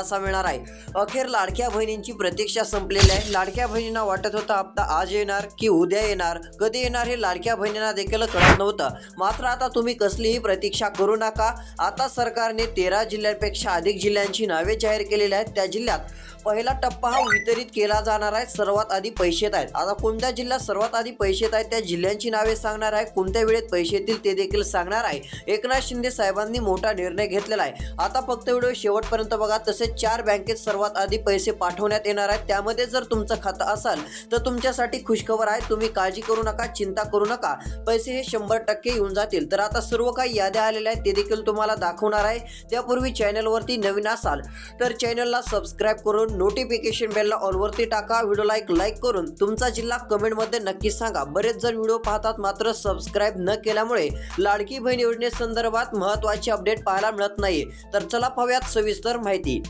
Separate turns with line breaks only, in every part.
असा मिळणार आहे. अखेर लाडक्या बहिणींची प्रतीक्षा संपलेली आहे. लाडक्या बहिणींना वाटत होता हप्ता आज येणार की उद्या येणार? कधी येणार हे लाडक्या बहिणींना देखील कळत नव्हतं. मात्र आता तुम्ही कसलीही प्रतीक्षा करू नका. आता सरकारने तेरा जिल्ह्यांपेक्षा अधिक जिल्ह्यांची नावे जाहीर केलेली आहेत. त्या जिल्ह्यात पहिला टप्पा हा वितरित केला जाणार आहे. सर्वात आधी पैसे येत आहेत. आता कोणत्या जिल्ह्यात सर्वात आधी पैसे येत आहेत त्या जिल्ह्यांची नावे सांगणार आहे. कोणत्या वेळेत पैसे येतील ते देखील सांगणार आहे. एकनाथ शिंदे साहेबांनी मोठा निर्णय घेतलेला आहे. आता फक्त व्हिडिओ शेवटपर्यंत बघा. तसेच चार बँकेत सर्वात आधी पैसे पाठवण्यात येणार आहेत. त्यामध्ये जर तुमचं खातं असाल तर तुमच्यासाठी खुशखबर आहे. तुम्ही काळजी करू नका चिंता करू नका. पैसे हे शंभर टक्के येऊन जातील. तर आता सर्व काही याद्या आलेल्या आहेत. ते देखील तुम्हाला दाखवणार आहे. त्यापूर्वी चॅनलवरती नवीन असाल तर चॅनलला सबस्क्राईब करून नोटिफिकेशन बेलला ऑलवरती टाका. व्हिडिओला एक लाईक करून तुमचा जिल्हा कमेंटमध्ये नक्की सांगा. बरेच जण व्हिडिओ पाहतात मात्र सबस्क्राईब न केल्यामुळे लाडकी बहीण योजनेसंदर्भात महत्त्वाची अपडेट पाहायला मिळत नाही तर चला पाहूयात सविस्तर माहिती.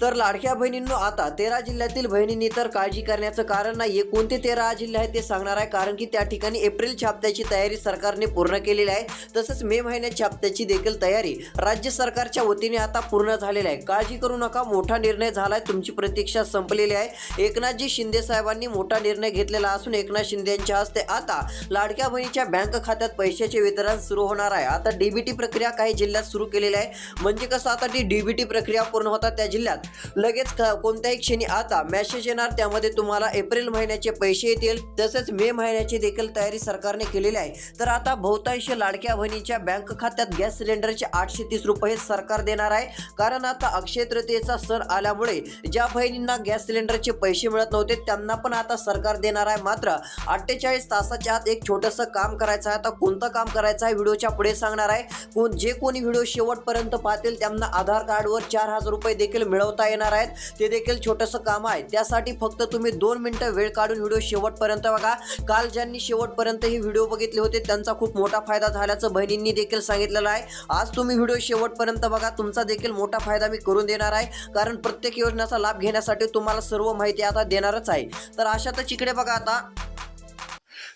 तर लाडक्या बहिणींनो आता तेरा जिल्ह्यातील बहिणींनी तर काळजी करण्याचं कारण नाही कोणते तेरा जिल्हे आहेत ते सांगणार आहे कारण की त्या ठिकाणी एप्रिल छापत्याची तयारी सरकारने पूर्ण केलेली आहे. तसंच मे महिन्यात छापत्याची देखील तयारी राज्य सरकारच्या वतीने आता पूर्ण झालेली आहे. काळजी करू नका मोठा निर्णय झालाय तुमची प्रतीक्षा संपलेली आहे. एकनाथजी शिंदे साहेबांनी मोठा निर्णय घेतलेला असून एकनाथ शिंदे यांच्या हस्ते आता लाडक्या बहिणीच्या बँक खात्यात पैशाचे वितरण सुरू होणार आहे. आता डीबीटी प्रक्रिया काही जिल्ह्यात सुरू केलेली आहे. म्हणजे कसं आता ती डीबीटी प्रक्रिया पूर्ण होतात त्या जिल्ह्यात? लगेच क- कोणत्याही क्षणी आता मेसेज येणार त्यामध्ये तुम्हाला एप्रिल महिन्याचे पैसे येतील तसेच मे महिन्याची देखील तयारी सरकारने केलेली आहे. तर आता बहुतांश लाडक्या बहिणीच्या बँक खात्यात गॅस सिलेंडरचे आठशे तीस रुपये सरकार देणार आहे. कारण आता अक्षय तृतीयेचा सण आल्यामुळे ज्या बहिणींना गॅस सिलेंडरचे पैसे मिळत नव्हते त्यांना पण आता सरकार देणार आहे. मात्र अठ्ठेचाळीस तासाच्या आत एक छोटंसं काम करायचं आहे. आता कोणतं काम करायचं आहे व्हिडिओच्या पुढे सांगणार आहे. कोण जे कोणी व्हिडिओ शेवटपर्यंत पाहतील त्यांना आधार कार्डवर चार हजार रुपये देखील मिळवता येणार आहेत. ते देखील छोटंसं काम आहे. त्यासाठी फक्त तुम्ही दोन मिनटं वेळ काढून व्हिडिओ शेवटपर्यंत बघा. काल ज्यांनी शेवटपर्यंत ही व्हिडिओ बघितले होते त्यांचा खूप मोठा फायदा झाल्याचं बहिणींनी देखील सांगितलेलं आहे. आज तुम्ही व्हिडिओ शेवटपर्यंत बघा. तुमचा देखील मोठा फायदा मी करून देणार आहे. कारण प्रत्येक योजनेचा लाभ घेण्यासाठी तुम्हाला सर्व माहिती आता देणारच आहे. तर अशातच इकडे बघा आता.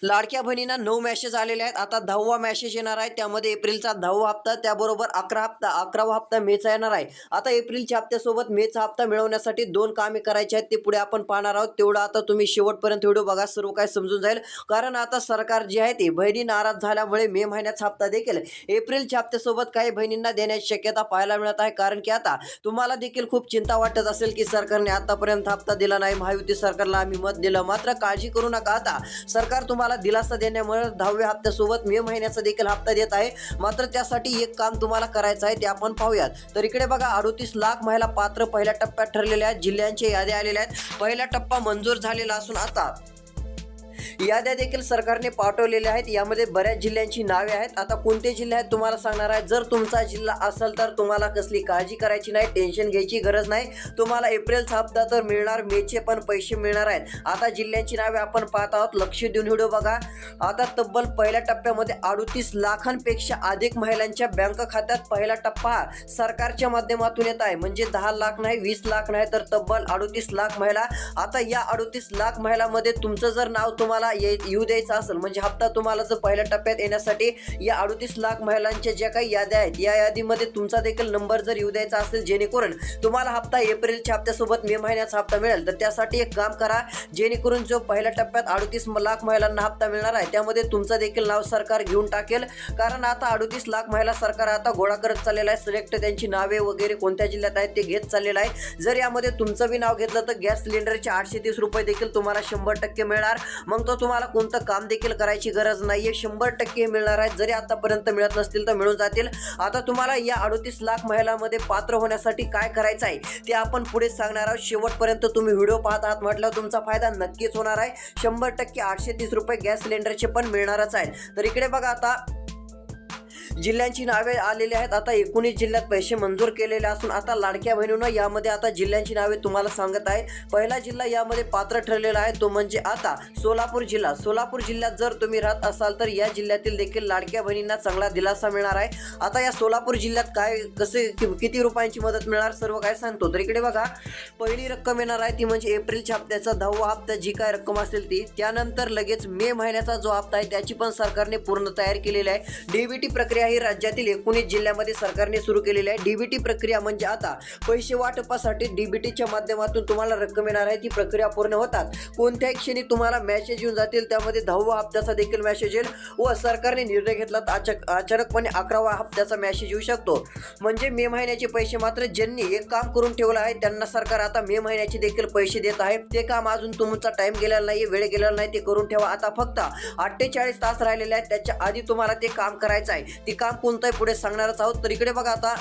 लाडक्या बहिणींना नऊ मॅसेज आलेले आहेत. आता दहावा मॅसेज येणार आहे. त्यामध्ये एप्रिलचा दहावा हप्ता त्याबरोबर अकरा हप्ता अकरावा हप्ता मेचा येणार आहे. आता एप्रिलच्या हप्त्यासोबत मेचा हप्ता मिळवण्यासाठी दोन कामे करायची आहेत. ते पुढे आपण पाहणार आहोत. तेवढं आता तुम्ही शेवटपर्यंत व्हिडिओ बघा. सर्व काय समजून जाईल. कारण आता सरकार जे आहे ते बहिणी नाराज झाल्यामुळे मे महिन्याचा हप्ता देखील एप्रिलच्या हप्त्यासोबत काही बहिणींना देण्याची शक्यता पाहायला मिळत आहे. कारण की आता तुम्हाला देखील खूप चिंता वाटत असेल की सरकारने आतापर्यंत हप्ता दिला नाही. महायुती सरकारला आम्ही मत दिलं. मात्र काळजी करू नका आता. सरकार तुम्हाला दिलासा देण्यामुळे दहाव्या हप्त्यासोबत मे महिन्याचा देखील हप्ता देत आहे. मात्र त्यासाठी एक काम तुम्हाला करायचं आहे ते आपण पाहूयात. तर इकडे बघा अडोतीस लाख महिला पात्र पहिल्या टप्प्यात ठरलेल्या आहेत जिल्ह्यांच्या याद्या आलेल्या आहेत. पहिला टप्पा मंजूर झालेला असून आता याद्या देखील सरकारने पाठवलेल्या आहेत. यामध्ये बऱ्याच जिल्ह्यांची नावे आहेत. आता कोणते जिल्हे आहेत तुम्हाला सांगणार आहे? जर तुमचा जिल्हा असेल तर तुम्हाला कसली काळजी करायची नाही टेन्शन घ्यायची गरज नाही. तुम्हाला एप्रिलचा हप्ता तर मिळणार मेचे पण पैसे मिळणार आहेत. आता जिल्ह्यांची नावे आपण पाहत आहोत. लक्ष देऊन व्हिडिओ बघा. आता तब्बल पहिल्या टप्प्यामध्ये अडतीस लाखांपेक्षा अधिक महिलांच्या बँक खात्यात पहिला टप्पा सरकारच्या माध्यमातून येत आहे. म्हणजे दहा लाख नाही वीस लाख नाही तर तब्बल अडतीस लाख महिला. आता या अडतीस लाख महिलामध्ये तुमचं जर नाव तुम्हाला ये- येऊ द्यायचा असेल म्हणजे हप्ता तुम्हाला जर पहिल्या टप्प्यात येण्यासाठी या अडतीस लाख महिलांच्या ज्या काही याद्या आहेत या यादीमध्ये तुमचा देखील नंबर जर येऊ द्यायचा असेल जेणेकरून तुम्हाला हप्ता एप्रिलच्या हप्त्यासोबत मे महिन्याचा हप्ता मिळेल तर त्यासाठी एक काम करा जेणेकरून जो पहिल्या टप्प्यात अडतीस लाख महिलांना हप्ता मिळणार आहे त्यामध्ये तुमचं देखील नाव सरकार घेऊन टाकेल. कारण आता अडतीस लाख महिला सरकार आता गोळा करत चाललेला आहे सिलेक्ट त्यांची नावे वगैरे कोणत्या जिल्ह्यात आहेत ते घेत चाललेलं आहे. जर यामध्ये तुमचं बी नाव घेतलं तर गॅस सिलेंडरचे आठशे तीस रुपये देखील तुम्हाला शंभर टक्के मिळणार. मग तो तुम्हाला कोणतं काम देखील करायची गरज नाहीये. शंभर टक्के मिळणार आहे जरी आतापर्यंत मिळत नसतील तर मिळून जातील. आता तुम्हाला या अडोतीस लाख महिलांमध्ये पात्र होण्यासाठी काय करायचं आहे ते आपण पुढे सांगणार आहोत. शेवटपर्यंत तुम्ही व्हिडिओ पाहत आहात म्हटलं तुमचा फायदा नक्कीच होणार आहे. शंभर टक्के आठशे तीस रुपये गॅस सिलेंडरचे पण मिळणारच आहेत. तर इकडे बघा आता जिल्ह्यांची नावे आलेली आहेत. आता एकोणीस जिल्ह्यात पैसे मंजूर केलेले असून आता लाडक्या बहिणीनं यामध्ये आता जिल्ह्यांची नावे तुम्हाला सांगत आहे. पहिला जिल्हा यामध्ये पात्र ठरलेला आहे तो म्हणजे आता सोलापूर जिल्हा. सोलापूर जिल्ह्यात जर तुम्ही राहत असाल तर या जिल्ह्यातील देखील लाडक्या बहिणींना चांगला दिलासा मिळणार आहे. आता या सोलापूर जिल्ह्यात काय कसे किती रुपयांची मदत मिळणार सर्व काय सांगतो. तर इकडे बघा पहिली रक्कम येणार आहे ती म्हणजे एप्रिलच्या हप्त्याचा दहावा हप्ता जी काय रक्कम असेल ती. त्यानंतर लगेच मे महिन्याचा जो हप्ता आहे त्याची पण सरकारने पूर्ण तयार केलेली आहे. डीबीटी प्रक्रिया प्रक्रिया ही राज्यातील एकोणीस जिल्ह्यामध्ये सरकारने सुरू केलेली आहे. डीबीटी प्रक्रिया म्हणजे आता पैसे वाटपासाठी डीबीटीच्या माध्यमातून तुम्हाला रक्कम येणार आहे. ती प्रक्रिया पूर्ण होतात. कोणत्याही क्षणी तुम्हाला मॅसेज येऊन जातील. त्यामध्ये दहावा हप्त्याचा देखील मॅसेज येईल व सरकारने निर्णय घेतला तर अचानकपणे अकरावा हप्त्याचा मॅसेज येऊ शकतो. म्हणजे मे महिन्याचे पैसे मात्र ज्यांनी एक काम करून ठेवलं आहे त्यांना सरकार आता मे महिन्याचे देखील पैसे देत आहे. ते काम अजून तुमचा टाइम गेलेला नाही वेळ गेलेला नाही. ते करून ठेवा. आता फक्त अठ्ठेचाळीस तास राहिलेले आहेत. त्याच्या आधी तुम्हाला ते काम करायचं आहे. ते काम कोणतंही पुढे सांगणारच आहोत. तर इकडे बघा आता.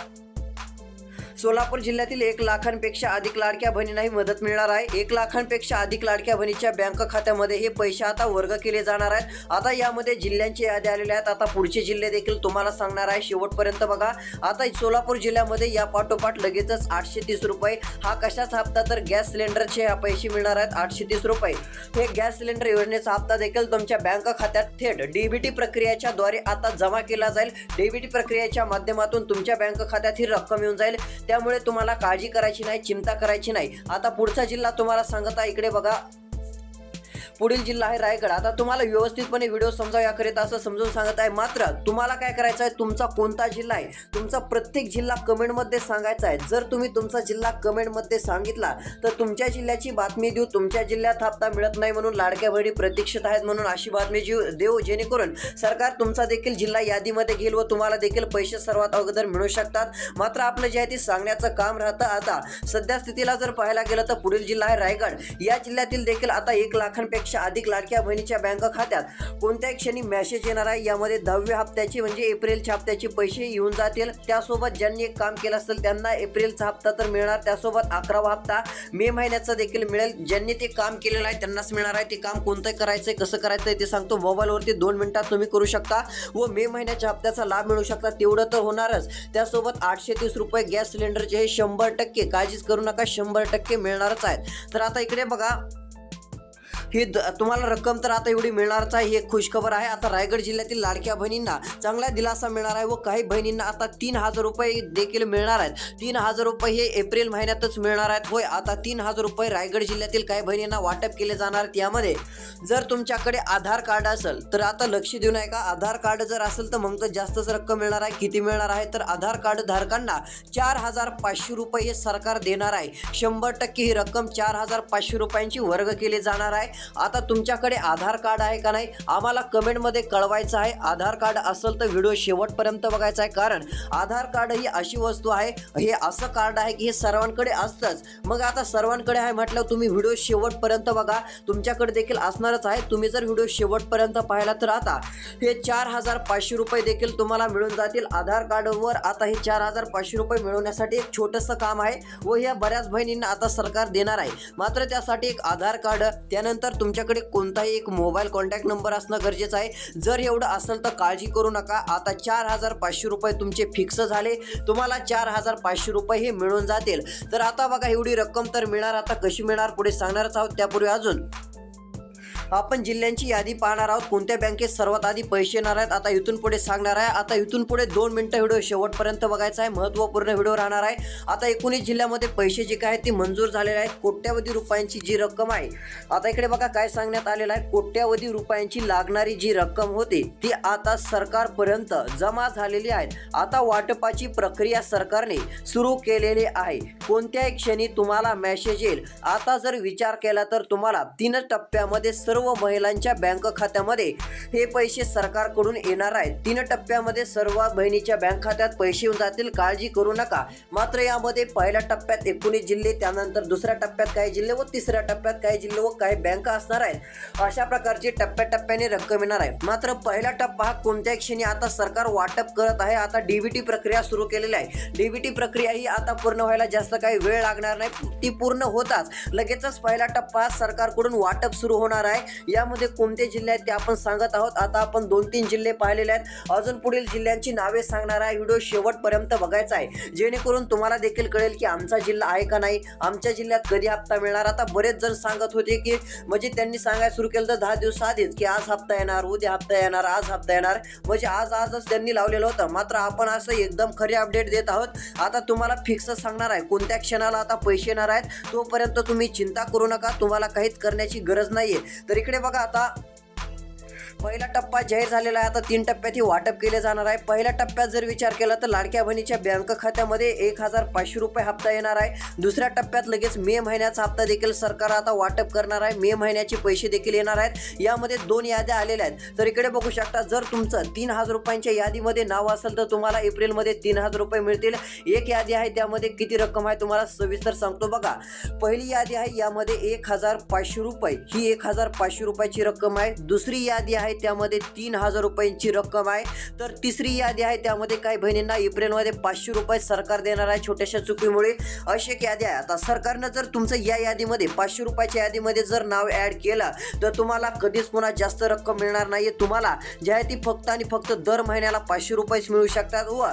सोलापूर जिल्ह्यातील एक लाखांपेक्षा अधिक लाडक्या बहिणींनाही मदत मिळणार आहे. एक लाखांपेक्षा अधिक लाडक्या बहिणीच्या बँक खात्यामध्ये हे पैसे आता वर्ग केले जाणार आहेत. आता यामध्ये जिल्ह्यांची यादी आलेल्या आहेत. आता पुढचे जिल्हे देखील तुम्हाला सांगणार आहे. शेवटपर्यंत बघा. आता सोलापूर जिल्ह्यामध्ये या पाठोपाठ लगेचच आठशे तीस रुपये. हा कशाचा हप्ता? तर गॅस सिलेंडरचे पैसे मिळणार आहेत. आठशे तीस रुपये. हे गॅस सिलेंडर योजनेचा हप्ता देखील तुमच्या बँक खात्यात थेट डीबीटी प्रक्रियेच्या द्वारे आता जमा केला जाईल. डीबीटी प्रक्रियेच्या माध्यमातून तुमच्या बँक खात्यात ही रक्कम येऊन जाईल. त्यामुळे तुम्हाला काळजी करायची नाही चिंता करायची नाही. आता पुढचा जिल्हा तुम्हाला सांगत आहे इकडे बघा. पुढील जिल्हा आहे रायगड. आता तुम्हाला व्यवस्थितपणे व्हिडिओ समजावा याकरिता असं समजून सांगत आहे. मात्र तुम्हाला काय करायचं आहे? तुमचा कोणता जिल्हा आहे? तुमचा प्रत्येक जिल्हा कमेंटमध्ये सांगायचा आहे. जर तुम्ही तुमचा जिल्हा कमेंटमध्ये सांगितला तर तुमच्या जिल्ह्याची बातमी देऊ. तुमच्या जिल्ह्यात हप्ता मिळत नाही म्हणून लाडक्या बहिणी प्रतीक्षित आहेत म्हणून अशी बातमी जीव देऊ. जेणेकरून सरकार तुमचा देखील जिल्हा यादीमध्ये घेईल व तुम्हाला देखील पैसे सर्वात अगोदर मिळू शकतात. मात्र आपलं जे आहे ते सांगण्याचं काम राहतं आता. सध्या स्थितीला जर पाहायला गेलं तर पुढील जिल्हा आहे रायगड. या जिल्ह्यातील देखील आता एक लाखांपेक्षा अधिक लाडक्या बहिणीच्या बँक खात्यात कोणत्याही क्षणी मेसेज येणार आहे? यामध्ये दहाव्या हप्त्याची म्हणजे एप्रिलच्या हप्त्याचे पैसे येऊन जातील. त्यासोबत ज्यांनी एक काम केलं असेल त्यांना एप्रिलचा हप्ता तर मिळणार. त्यासोबत अकरावा हप्ता मे महिन्याचा देखील मिळेल. ज्यांनी ते काम केलेलं आहे त्यांनाच मिळणार आहे. ते काम कोणतं करायचंय कसं करायचंय ते सांगतो. मोबाईलवरती दोन मिनिटात तुम्ही करू शकता व मे महिन्याच्या हप्त्याचा लाभ मिळू शकता. तेवढं तर होणारच. त्यासोबत आठशे तीस रुपये गॅस सिलेंडरचे हे शंभर टक्के काळजीच करू नका. शंभर टक्के मिळणारच आहेत. तर आता इकडे बघा. ही द- तुम्हाला रक्कम तर आता एवढी मिळणारच आहे ही एक खुशखबर आहे. आता रायगड जिल्ह्यातील लाडक्या बहिणींना चांगला दिलासा मिळणार आहे व काही बहिणींना आता तीन हजार रुपये देखील मिळणार आहेत. तीन हजार रुपये हे एप्रिल महिन्यातच मिळणार आहेत. होय आता तीन हजार रुपये रायगड जिल्ह्यातील काही बहिणींना वाटप केले जाणार आहेत. यामध्ये जर तुमच्याकडे आधार कार्ड असेल तर आता लक्ष देऊन आहे का आधार कार्ड जर असेल तर मग तर जास्तच रक्कम मिळणार आहे. किती मिळणार आहे? तर आधार कार्ड धारकांना चार हजार पाचशे रुपये हे सरकार देणार आहे. शंभर टक्के ही रक्कम चार हजार पाचशे रुपयांची वर्ग केली जाणार आहे. आता तुमच्याकडे आधार कार्ड आहे का नाही? आम्हाला कमेंटमध्ये कळवायचं आहे. आधार कार्ड असेल तर व्हिडिओ शेवटपर्यंत बघायचा आहे. कारण आधार कार्ड ही अशी वस्तू आहे हे असं कार्ड आहे की हे सर्वांकडे असतंच. मग आता सर्वांकडे आहे म्हटलं तुम्ही व्हिडिओ शेवटपर्यंत बघा. तुमच्याकडे देखील असणारच आहे. तुम्ही जर व्हिडिओ शेवटपर्यंत पाहिला तर आता हे चार हजार पाचशे रुपये देखील तुम्हाला मिळून जातील. आधार कार्डवर आता हे चार हजार पाचशे रुपये मिळवण्यासाठी एक छोटंसं काम आहे. व ह्या बऱ्याच बहिणींना आता सरकार देणार आहे. मात्र त्यासाठी एक आधार कार्ड त्यानंतर तर तुमच्याकडे कोणताही एक मोबाईल कॉन्टॅक्ट नंबर असणं गरजेचं आहे. जर एवढं असेल तर काळजी करू नका. आता चार हजार पाचशे रुपये तुमचे फिक्स झाले. तुम्हाला चार हजार पाचशे रुपये हे मिळून जातील. तर आता बघा एवढी रक्कम तर मिळणार. आता कशी मिळणार पुढे सांगणारच आहोत. त्यापूर्वी अजून आपण जिल्ह्यांची यादी पाहणार आहोत. कोणत्या बँकेत सर्वात आधी पैसे येणार आहेत? आता इथून पुढे सांगणार आहे. आता इथून पुढे दोन मिनिटं व्हिडिओ शेवटपर्यंत बघायचा आहे. महत्त्वपूर्ण व्हिडिओ राहणार आहे. आता एकोणीस जिल्ह्यामध्ये पैसे जे काय आहेत ते मंजूर झालेले आहेत. कोट्यावधी रुपयांची जी रक्कम आहे. आता इकडे बघा काय सांगण्यात आलेलं आहे. कोट्यावधी रुपयांची लागणारी जी रक्कम होती ती आता सरकारपर्यंत जमा झालेली आहे. आता वाटपाची प्रक्रिया सरकारने सुरू केलेली आहे. कोणत्याही क्षणी तुम्हाला मेसेज येईल. आता जर विचार केला तर तुम्हाला तीन टप्प्यामध्ये सर्व सर्व महिलांच्या बँक खात्यामध्ये हे पैसे सरकारकडून येणार आहेत. तीन टप्प्यामध्ये सर्व बहिणीच्या बँक खात्यात पैसे येऊन जातील. काळजी करू नका. मात्र यामध्ये पहिल्या टप्प्यात एकोणीस जिल्हे त्यानंतर दुसऱ्या टप्प्यात काही जिल्हे व तिसऱ्या टप्प्यात काही जिल्हे व काही बँका असणार आहेत. अशा प्रकारची टप्प्याटप्प्याने रक्कम येणार आहे. मात्र पहिला टप्पा हा कोणत्याही क्षणी आता सरकार वाटप करत आहे. आता डीबीटी प्रक्रिया सुरू केलेली आहे. डीबीटी प्रक्रिया ही आता पूर्ण व्हायला जास्त काही वेळ लागणार नाही. ती पूर्ण होताच. लगेचच पहिला टप्पा सरकारकडून वाटप सुरू होणार आहे. यामध्ये कोणते जिल्हे आहेत ते आपण सांगत आहोत. आता आपण दोन तीन जिल्हे पाहिलेले आहेत. अजून पुढील जिल्ह्यांची नावे सांगणार आहे. व्हिडिओ शेवटपर्यंत बघायचा आहे. जेणेकरून तुम्हाला देखील कळेल की आमचा जिल्हा आहे का नाही. आमच्या जिल्ह्यात कधी हप्ता मिळणार? आता बरेच जण सांगत होते की म्हणजे त्यांनी सांगायला सुरू केलं तर दहा दिवस आधीच की आज हप्ता येणार उद्या हप्ता येणार आज हप्ता येणार. म्हणजे आज आजच त्यांनी लावलेलं होतं. मात्र आपण असं एकदम खरे अपडेट देत आहोत. आता तुम्हाला फिक्स सांगणार आहे. कोणत्या क्षणाला आता पैसे येणार आहेत तोपर्यंत तुम्ही चिंता करू नका. तुम्हाला काहीच करण्याची गरज नाहीये. तर इकडे बघा आता पहिला टप्पा जाहीर झालेला आहे. आता तीन टप्प्यात ही वाटप केले जाणार आहे. पहिल्या टप्प्यात जर विचार केला तर लाडक्या बहिणीच्या बँक खात्यामध्ये एक हजार पाचशे रुपये हप्ता येणार आहे. दुसऱ्या टप्प्यात लगेच मे महिन्याचा हप्ता देखील सरकार आता वाटप करणार आहे. मे महिन्याचे पैसे देखील येणार आहेत. यामध्ये दोन याद्या आलेल्या आहेत. तर इकडे बघू शकता जर तुमचं तीन हजार रुपयांच्या यादीमध्ये नाव असेल तर तुम्हाला एप्रिलमध्ये तीन हजार रुपये मिळतील. एक यादी आहे त्यामध्ये किती रक्कम आहे तुम्हाला सविस्तर सांगतो बघा. पहिली यादी आहे यामध्ये एक हजार पाचशे रुपये. ही एक हजार पाचशे रुपयाची रक्कम आहे. दुसरी यादी आहे त्यामध्ये तीन हजार रुपयांची रक्कम आहे. तर तिसरी यादी आहे त्यामध्ये काही बहिणींना एप्रिलमध्ये पाचशे रुपये सरकार देणार आहे छोट्याशा चुकीमुळे. अशी एक यादी आहे. आता सरकारनं जर तुमचं या यादीमध्ये पाचशे रुपयाच्या यादीमध्ये जर नाव ॲड केलं तर तुम्हाला कधीच पुन्हा जास्त रक्कम मिळणार नाही तुम्हाला जी आहे ती फक्त आणि फक्त दर महिन्याला पाचशे रुपयेच मिळू शकतात. व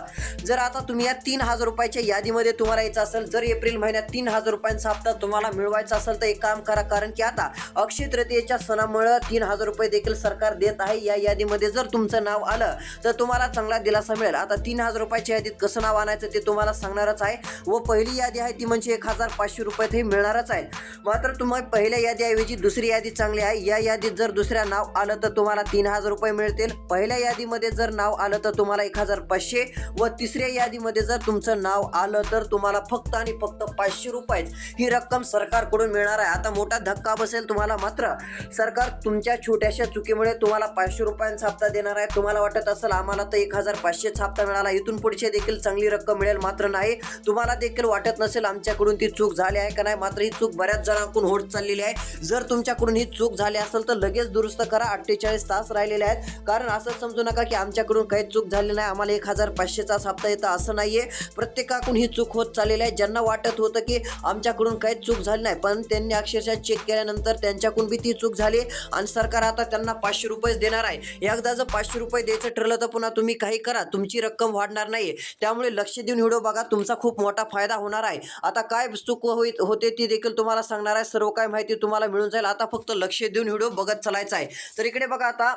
जर आता तुम्ही या तीन हजार रुपयाच्या यादीमध्ये तुम्हाला यायचं असेल जर एप्रिल महिन्यात तीन हजार रुपयांचा हप्ता तुम्हाला मिळवायचा असेल तर एक काम करा. कारण की आता अक्षय तृतीयेच्या सणामुळं तीन हजार रुपये देखील सरकार देत आहे. या यादीमध्ये जर तुमचं नाव आलं तर तुम्हाला चांगला दिलासा मिळेल. आता तीन हजार रुपयाच्या यादीत कसं नाव आणायचं ते तुम्हाला सांगणारच आहे. व पहिली यादी आहे ती म्हणजे एक हजार पाचशे रुपयात हे मिळणारच आहे. मात्र तुम्ही पहिल्या यादीऐवजी दुसरी यादी चांगली आहे. या यादीत जर दुसऱ्या नाव आलं तर तुम्हाला तीन हजार रुपये मिळतील. पहिल्या यादीमध्ये जर नाव आलं तर तुम्हाला एक हजार पाचशे. व तिसऱ्या यादीमध्ये जर तुमचं नाव आलं तर तुम्हाला फक्त आणि फक्त पाचशे रुपयेच. ही रक्कम सरकारकडून मिळणार आहे. आता मोठा धक्का बसेल तुम्हाला मात्र. सरकार तुमच्या छोट्याशा चुकीमुळे तुम्हाला पाचशे रुपयांचा हप्ता देणार आहे. तुम्हाला वाटत असेल आम्हाला तर एक हजार पाचशेचा हप्ता मिळाला. इथून पुढचे देखील चांगली रक्कम मिळेल मात्र नाही. तुम्हाला देखील वाटत नसेल आमच्याकडून ती चूक झाली आहे का नाही? मात्र ही चूक बऱ्याच जणांकडून होत चाललेली आहे. जर तुमच्याकडून ही चूक झाली असेल तर लगेच दुरुस्त करा. अठ्ठेचाळीस तास राहिलेले आहेत. कारण असं समजू नका की आमच्याकडून काही चूक झाली नाही. आम्हाला एक हजार पाचशेचाच हप्ता येतं असं नाही आहे प्रत्येकाकडून ही चूक होत चाललेली आहे. ज्यांना वाटत होतं की आमच्याकडून काही चूक झाली नाही पण त्यांनी अक्षरशः चेक केल्यानंतर त्यांच्याकडून बी ती चूक झाली आणि सरकार आता त्यांना पाचशे रुपयेच देणार आहे. एकदा जर पाचशे रुपये द्यायचं ठरलं तर पुन्हा तुम्ही काही करा. तुमची रक्कम वाढणार नाही त्यामुळे लक्ष देऊन व्हिडिओ बघा तुमचा खूप मोठा फायदा होणार आहे. आता काय चूक होईत होते ती देखील तुम्हाला सांगणार आहे. सर्व काय माहिती तुम्हाला मिळून जाईल. आता फक्त लक्ष देऊन व्हिडिओ बघत चालायचा आहे. तर इकडे बघा आता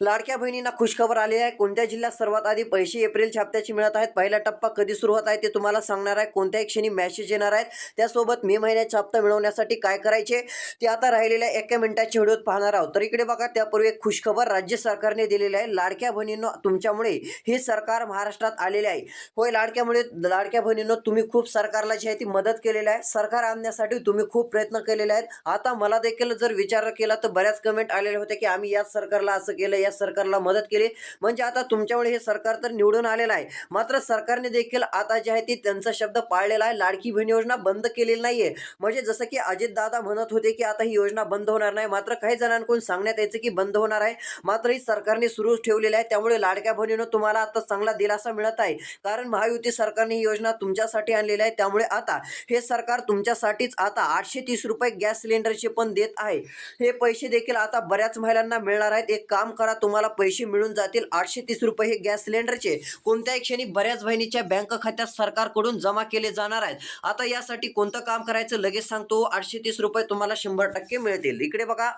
लाडक्या बहिणींना खुशखबर आली आहे. कोणत्या जिल्ह्यात सर्वात आधी पैसे एप्रिल छाप्त्याची मिळत आहेत? पहिला टप्पा कधी सुरू होत आहे ते तुम्हाला सांगणार आहे. कोणत्याही क्षणी मॅसेज येणार आहेत. त्यासोबत मे महिन्याचा हप्ता मिळवण्यासाठी काय करायचे? ते आता राहिलेल्या एका मिनिटाच्या व्हिडिओत पाहणार आहोत. तर इकडे बघा त्यापूर्वी एक खुशखबर राज्य सरकारने दिलेली आहे. लाडक्या बहिणींनो तुमच्यामुळे हे सरकार महाराष्ट्रात आलेले आहे. होय लाडक्यामुळे लाडक्या बहिणींनो तुम्ही खूप सरकारला जी आहे ती मदत केलेली आहे. सरकार आणण्यासाठी तुम्ही खूप प्रयत्न केलेले आहेत. आता मला देखील जर विचार केला तर बऱ्याच कमेंट आलेले होते की आम्ही याच सरकारला असं केलं या सरकारला मदत केली. म्हणजे आता तुमच्यामुळे हे सरकार तर निवडून आलेलं आहे. मात्र सरकारने देखील आता जे आहे ती त्यांचा शब्द पाळलेला आहे. लाडकी बहीण योजना बंद केलेली नाहीये. म्हणजे जसं की अजित दादा म्हणत होते की आता ही योजना बंद होणार नाही. मात्र काही जणांकडून सांगण्यात यायचं की बंद होणार आहे. मात्र ही सरकारने सुरू ठेवलेली आहे. त्यामुळे लाडक्या बहिणीनं तुम्हाला आता चांगला दिलासा मिळत आहे. कारण महायुती सरकारने ही योजना तुमच्यासाठी आणलेली आहे. त्यामुळे आता हे सरकार तुमच्यासाठीच आता आठशे तीस रुपये गॅस सिलेंडरचे पण देत आहे. हे पैसे देखील आता बऱ्याच महिलांना मिळणार आहेत. एक काम करा तुम्हाला पैसे मिळून जातील. आठशे तीस रुपये हे गॅस सिलेंडरचे. कोणत्याही क्षणी बऱ्याच बहिणीच्या बँक खात्यात सरकारकडून जमा केले जाणार आहेत. आता यासाठी कोणतं काम करायचं? लगेच सांगतो. आठशे तीस रुपये तुम्हाला शंभर टक्के मिळतील. इकडे बघा.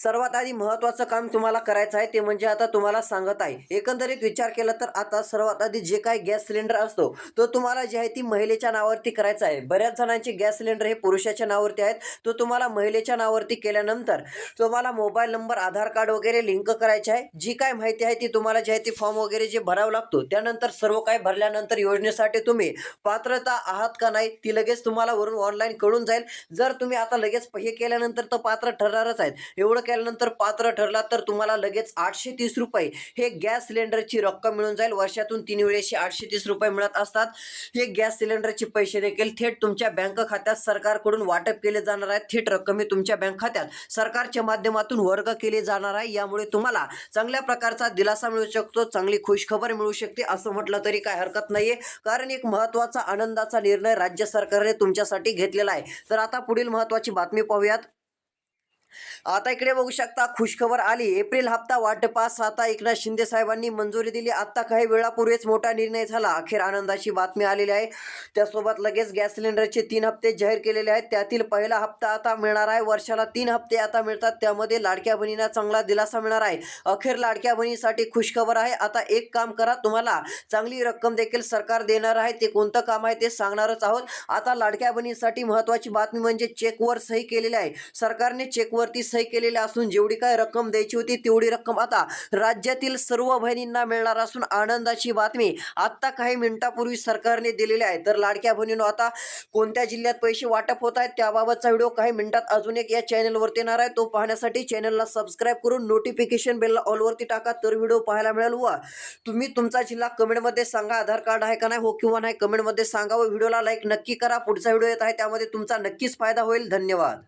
सर्वात आधी महत्त्वाचं काम तुम्हाला करायचं आहे ते म्हणजे आता तुम्हाला सांगत आहे. एकंदरीत विचार केला तर आता सर्वात आधी जे काही गॅस सिलेंडर असतो तो तुम्हाला जे आहे ती महिलेच्या नावावरती करायचा आहे. बऱ्याच जणांचे गॅस सिलेंडर हे पुरुषाच्या नावावरती आहेत. तो तुम्हाला महिलेच्या नावावरती केल्यानंतर तुम्हाला मोबाईल नंबर आधार कार्ड वगैरे लिंक करायचे आहे. जी काय माहिती आहे ती तुम्हाला जे आहे ती फॉर्म वगैरे जे भरावं लागतो त्यानंतर सर्व काही भरल्यानंतर योजनेसाठी तुम्ही पात्रता आहात का नाही ती लगेच तुम्हाला वरून ऑनलाईन कळून जाईल. जर तुम्ही आता लगेच हे केल्यानंतर तर पात्र ठरणारच आहेत. एवढं केल्यानंतर पात्र ठरला तर तुम्हाला लगेच आठशे तीस रुपये. हे गॅस सिलेंडरची रक्कम मिळून जाईल. वर्षातून तीन वेळेशी आठशे तीस रुपये मिळत असतात. हे गॅस सिलेंडरचे पैसे देखील थेट तुमच्या बँक खात्यात सरकारकडून वाटप केले जाणार आहे थेट रक्कम ही तुमच्या बँक खात्यात सरकारच्या माध्यमातून वर्ग केले जाणार आहे. यामुळे तुम्हाला चांगल्या प्रकारचा दिलासा मिळू शकतो. चांगली खुशखबर मिळू शकते. असं म्हटलं तरी काय हरकत नाहीये. कारण एक महत्त्वाचा आनंदाचा निर्णय राज्य सरकारने तुमच्यासाठी घेतलेला आहे. तर आता पुढील महत्त्वाची बातमी पाहूयात. आता इकडे बघू शकता खुशखबर आली. एप्रिल हप्ता वाटपास आता एकनाथ शिंदे साहेबांनी मंजुरी दिली. आता काही वेळापूर्वीच मोठा निर्णय झाला. अखेर आनंदाची बातमी आलेली आहे. त्यासोबत लगेच गॅस सिलेंडरचे तीन हप्ते जाहीर केलेले आहेत. त्यातील पहिला हप्ता आता मिळणार आहे. वर्षाला तीन हप्ते आता मिळतात. त्यामध्ये लाडक्या बहिणींना चांगला दिलासा मिळणार आहे. अखेर लाडक्या बहिणीसाठी खुशखबर आहे. आता एक काम करा. तुम्हाला चांगली रक्कम देखील सरकार देणार आहे. ते कोणतं काम आहे ते सांगणारच आहोत. आता लाडक्या बहिणीसाठी महत्त्वाची बातमी म्हणजे चेकवर सही केलेली आहे. सरकारने चेकवर वरती सही केलेल्या असून जेवढी काय रक्कम द्यायची होती तेवढी रक्कम आता राज्यातील सर्व बहिणींना मिळणार असून आनंदाची बातमी आत्ता काही मिनिटापूर्वी सरकारने दिलेली आहे. तर लाडक्या बहिणीनं आता कोणत्या जिल्ह्यात पैसे वाटप होत आहेत त्याबाबतचा व्हिडिओ काही मिनिटात अजून एक या चॅनलवरती येणार आहे. तो पाहण्यासाठी चॅनलला सबस्क्राईब करून नोटिफिकेशन बेलला ऑलवरती टाका तर व्हिडिओ पाहायला मिळेल. व तुम्ही तुमचा जिल्हा कमेंटमध्ये सांगा आधार कार्ड आहे का नाही हो किंवा नाही कमेंटमध्ये सांगा व व्हिडिओला लाईक नक्की करा. पुढचा व्हिडिओ येत आहे त्यामध्ये तुमचा नक्कीच फायदा होईल. धन्यवाद.